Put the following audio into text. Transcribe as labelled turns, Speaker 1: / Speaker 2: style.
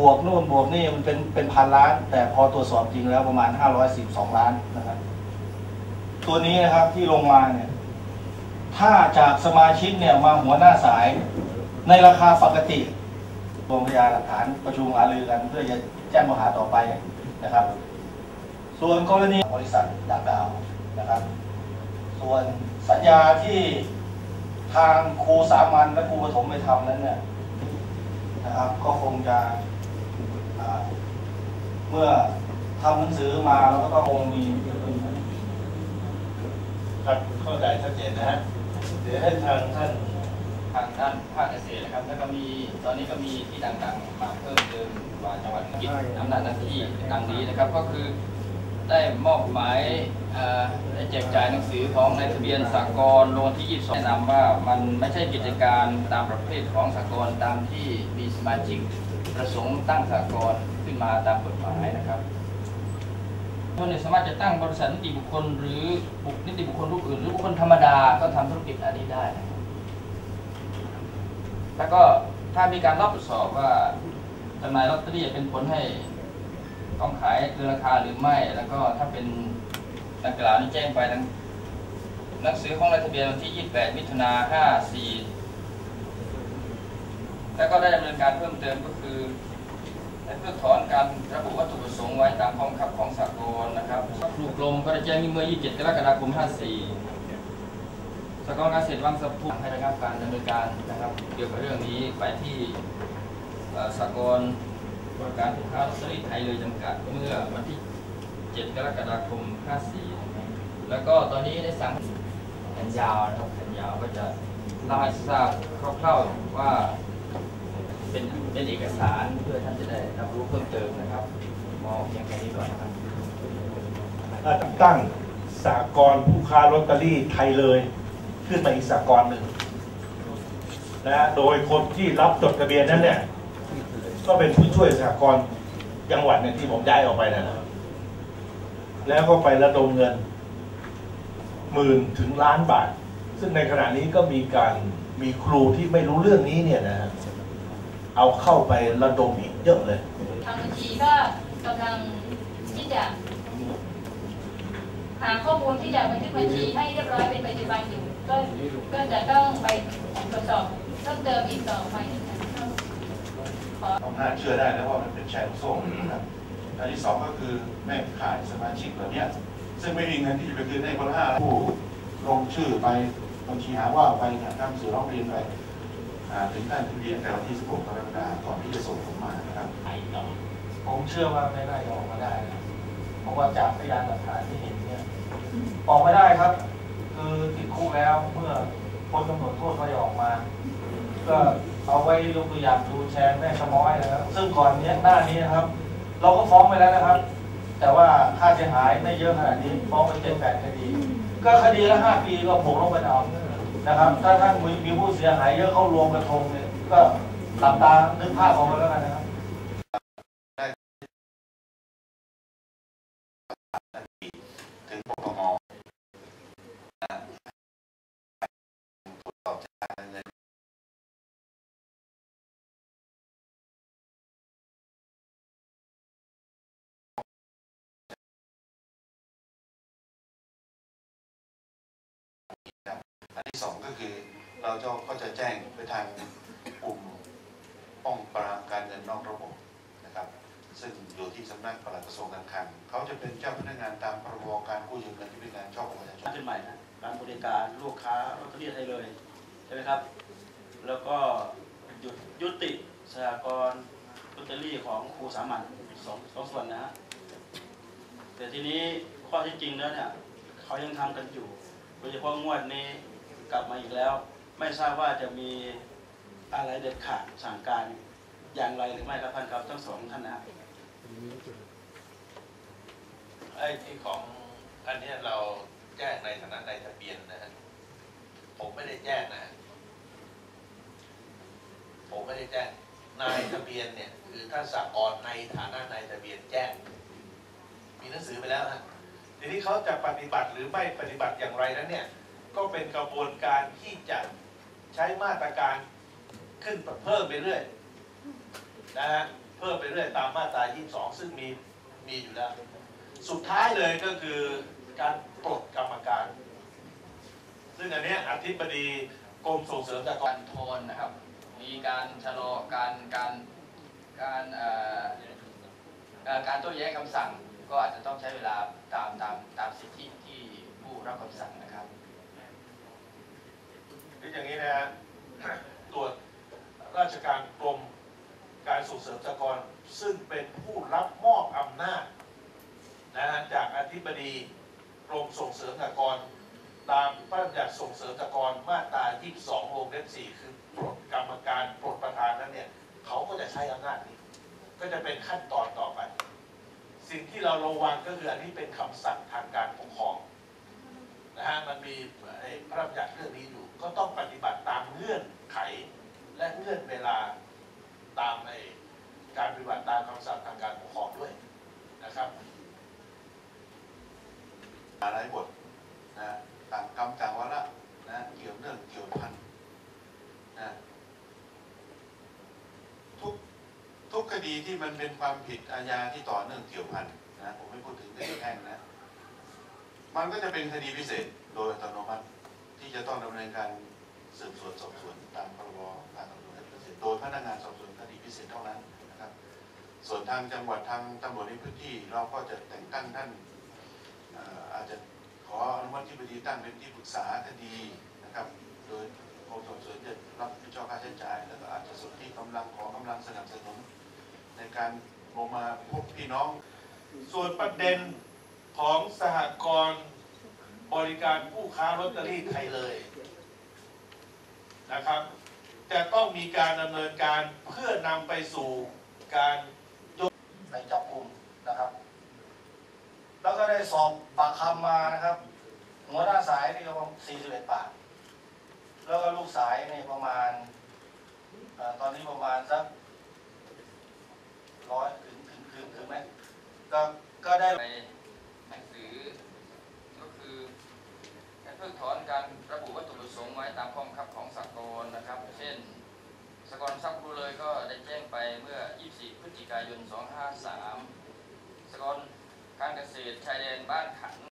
Speaker 1: บวกนู่นบวกนี่มันเป็นเป็นพันล้าน แต่พอตรวจสอบจริงแล้วประมาณ512ล้านนะครับ ตัวนี้นะครับที่ลงมาเนี่ย ถ้าจากสมาชิกเนี่ยมาหัวหน้าสายในราคาปกติรวมพยานหลักฐานประชุมหารือกัน เพื่อจะแจ้งข้อหาต่อไปนะครับ ส่วนกรณีบริษัทดากดาวนะครับ ส่วนสัญญาที่ทางครูสามัญและครูปฐมไปทำนั้นเนี่ยนะครับ ก็คงจะ เมื่อทำหนังสือมาแล้วก็ต้องคงมี
Speaker 2: ครับเข้าใจชัดเจนนะฮะเดี๋ยวให้ทางท่าน
Speaker 3: ทางด้านภาคเกษตรนะครับ แล้วก็มีตอนนี้ก็มีที่ต่างๆมาเพิ่มเติมว่าจังหวัดกิจอำนาจหน้าที่ดังนี้นะครับ ก็คือ ได้มอบหมายได้แจกจ่ายหนังสือของนายทะเบียนสากลลงที่ 22แนะนำว่ามันไม่ใช่กิจการตามประเภทของสากลตามที่มีสมาชิกประสงค์ตั้งสากลขึ้นมาตามกฎหมายนะครับคนเนี่ยสามารถจะตั้งบริษัทนิติบุคคล หรือบุคนิติบุคคลรูปอื่น หรือบุคคลธรรมดาก็ทำธุรกิจอันนี้ได้ แล้วก็ถ้ามีการรับตรวจสอบว่าจำหน่ายลอตเตอรี่เป็นผลให้ ต้องขายเกินราคาหรือไม่ แล้วก็ถ้าเป็นดังกล่าวนี้แจ้งไปดังหนังสือของนายทะเบียนวันที่ 28 มิถุนา54 แล้วก็ได้ดำเนินการเพิ่มเติมก็คือและเพื่อถอนการระบุวัตถุประสงค์ไว้ตามข้อบังคับของสากลนะครับครูกรมก็ได้แจ้งเมื่อ 27 กรกฎาคม 54สากลการเกษตรวังสะพุงให้ระงับการดำเนินการนะครับ เกี่ยวกับเรื่องนี้ไปที่สากล บริการผู้ค้าลอตเตอรี่ไทยเลยจำกัดเมื่อวันที่ 7 กรกฎาคม 54 แล้วก็ตอนนี้ได้สั่งแผนยาวนะครับแผนยาวก็จะเล่าให้ทราบคร่าวๆว่าเป็นเป็นเอกสารเพื่อท่านจะได้รับรู้เพิ่มเติมนะครับมองเพียงแค่นี้ก่อนนะครับ
Speaker 2: ตั้งสากลผู้ค้าลอตเตอรี่ไทยเลย ขึ้นมาอีกสากลหนึ่งนะฮะโดยคนที่รับจดทะเบียนนั้นเนี่ย ก็เป็นผู้ช่วยสากลจังหวัดเนี่ยที่ผมย้ายออกไปนะนะครับแล้วก็ไประดมเงินหมื่นถึงล้านบาท ซึ่งในขณะนี้ก็มีการมีครูที่ไม่รู้เรื่องนี้เนี่ยนะฮะเอาเข้าไประดมอีกเยอะเลย
Speaker 4: ทางบัญชีก็กำลังที่จะหาข้อมูลที่จะบันทึกบัญชีให้เรียบร้อยเป็นปัจจุบันอยู่ ก็ก็จะต้องไปตรวจสอบเพิ่มเติมอีกต่อไป นะคะขอ
Speaker 5: ต้องน่าเชื่อได้แล้วว่ามันเป็นแชร์ลูกโซ่นะครับอันที่สองก็คือแม่ขายสมาชิกเหล่านี้ซึ่งไม่มีเงินที่จะไปคืนให้คนละห้าผู้ลงชื่อไปบัญชีหาว่าไปเนี่ยทำสื่อร้องเรียนไปอ่าถึงท่านที่เรียนแต่วันที่ 16 กรกฎาคมก่อนที่จะส่งผมมานะครับ
Speaker 1: ผมเชื่อว่าไม่ได้ออกมาได้นะเพราะว่าจากพยานหลักฐานที่เห็นเนี่ยออกไม่ได้ครับ คือติดคุกแล้วเมื่อพ้นกำหนดโทษก็จะออกมา ก็ เอาไว้ยกตัวอย่างดูแชร์แม่สม้อยนะครับซึ่งก่อนเนี้ยหน้านี้นะครับ เราก็ฟ้องไปแล้วนะครับ แต่ว่าค่าเสียหายไม่เยอะขนาดนี้ฟ้องไปเจ็ดแปดคดี ก็คดีละห้าปีก็ผมลงไปเอานะครับ ถ้าท่านมีผู้เสียหายเยอะเข้ารวมกระทงเนี่ยก็หลับตานึกภาพออกมาแล้วกันนะครับ
Speaker 5: ที่สองก็คือเราจะก็จะแจ้งไปทางกลุ่มป้องปรามการเงินนอกระบบนะครับ ซึ่งอยู่ที่สำนักปลัดกระทรวงการคลังเขาจะเป็นเจ้าพนักงานตามพรบการกู้ยืมเงินที่เป็นการช่อโกงประชาชน
Speaker 6: ขึ้นใหม่นะร้านบริการลูกค้าลอตเตอรี่ไทยเลยใช่ไหมครับ แล้วก็หยุดยุติสหกรณ์ลอตเตอรี่ของครูสามัญสองสองส่วนนะฮะแต่ทีนี้ข้อที่จริงแล้วเนี่ยเขายังทำกันอยู่โดยเฉพาะงวดนี้ กลับมาอีกแล้ว ไม่ทราบว่าจะมีอะไรเด็ดขาดสั่งการอย่างไรหรือไม่ครับท่านครับทั้งสองท่านนะ
Speaker 7: ไอ้ที่ของอันนี้เราแจ้งในฐานะนายทะเบียนนะฮะผมไม่ได้แจ้งนะฮะผมไม่ได้แจ้งนายทะเบียนเนี่ยคือถ้าสากลในฐานะนายทะเบียนแจ้ง มีหนังสือไปแล้วฮะทีนี้เขาจะปฏิบัติหรือไม่ปฏิบัติอย่างไรนั้นเนี่ย ก็เป็นกระบวนการที่จะใช้มาตรการขึ้นเพิ่มไปเรื่อยนะฮะเพิ่มไปเรื่อยตามมาตรา 22 ซึ่งมีมีอยู่แล้ว สุดท้ายเลยก็คือการปลดกรรมการ ซึ่งอันนี้อธิบดีกรมส่งเสริมกา
Speaker 3: ร
Speaker 7: ณ์
Speaker 3: รโทนนะครับ มีการชะลอการการการเอ่อการโต้แย้งคำสั่งก็อาจจะต้องใช้เวลาตามตามตามสิทธิที่ผู้รับคำสั่งนะครับ
Speaker 7: อย่างนี้นะฮะตรวจราชการกรมการส่งเสริมสหกรณ์ซึ่งเป็นผู้รับมอบอำนาจนะฮะจากอธิบดีกรมส่งเสริมสหกรณ์ตามพระราชบัญญัติส่งเสริมสหกรณ์มาตรา22วงเล็บ4คือปลดกรรมการปลดประธานนั้นเนี่ยเขาก็จะใช้อำนาจนี้ ก็จะเป็นขั้นตอนต่อไป สิ่งที่เราระวังก็คืออันนี้เป็นคำสั่งทางการปกครอง นะฮะมันมีพระราชบัญญัติเรื่องนี้อยู่ ก็ต้องปฏิบัติตามเงื่อนไข และเงื่อนเวลาตามไอ้การปฏิบัติตามคำสั่งทางการปกครองด้วยนะครับ
Speaker 5: อะไรบทนะต่างกรรมต่างวาระนะเกี่ยวเนื่องเกี่ยวพันนะทุกทุกคดีที่มันเป็นความผิดอาญาที่ต่อเนื่องเกี่ยวพันนะผมไม่พูดถึงคดีแพ่งนะ มันก็จะเป็นคดีพิเศษโดยอัตโนมัติที่จะต้องดำเนินการสืบสวนสอบสวนตามพรบการตำรวจพิเศษโดยพนักงานสอบสวนคดีพิเศษเท่านั้นนะครับ ส่วนทางจังหวัดทางตำรวจในพื้นที่ เราก็จะแต่งตั้งท่านอาจจะขออนุมัติที่ปดีตั้งเป็นที่ปรึกษาคดีนะครับ โดยกรมสอบสวนจะรับผิดชอบค่าใช้จ่าย แล้วก็อาจจะส่วนที่กำลังขอกำลังสนับสนุนในการลงมาพบพี่น้อง
Speaker 7: ส่วนประเด็น ของสหกรณ์บริการผู้ค้าลอตเตอรี่ไทยเลยนะครับจะต้องมีการดำเนินการเพื่อนำไปสู่การ
Speaker 1: ไปจับกลุ่มนะครับ แล้วก็ได้สอบปากคำมานะครับ หัวหน้าสายนี่ประมาณ41ปาก แล้วก็ลูกสายนี่ประมาณอตอนนี้ประมาณสักร้อยถึงถึงถึงถึงไหมก็ก็ได้
Speaker 3: ไปหนังสือก็คือการเพิกถอนการระบุวัตถุประสงค์ไว้ ตามข้อบังคับของสากลนะครับ เช่นสากลทรัพย์รู้เลยก็ได้แจ้งไปเมื่อ 24 พฤศจิกายน 253สากลการเกษตรชายแดนบ้านขัน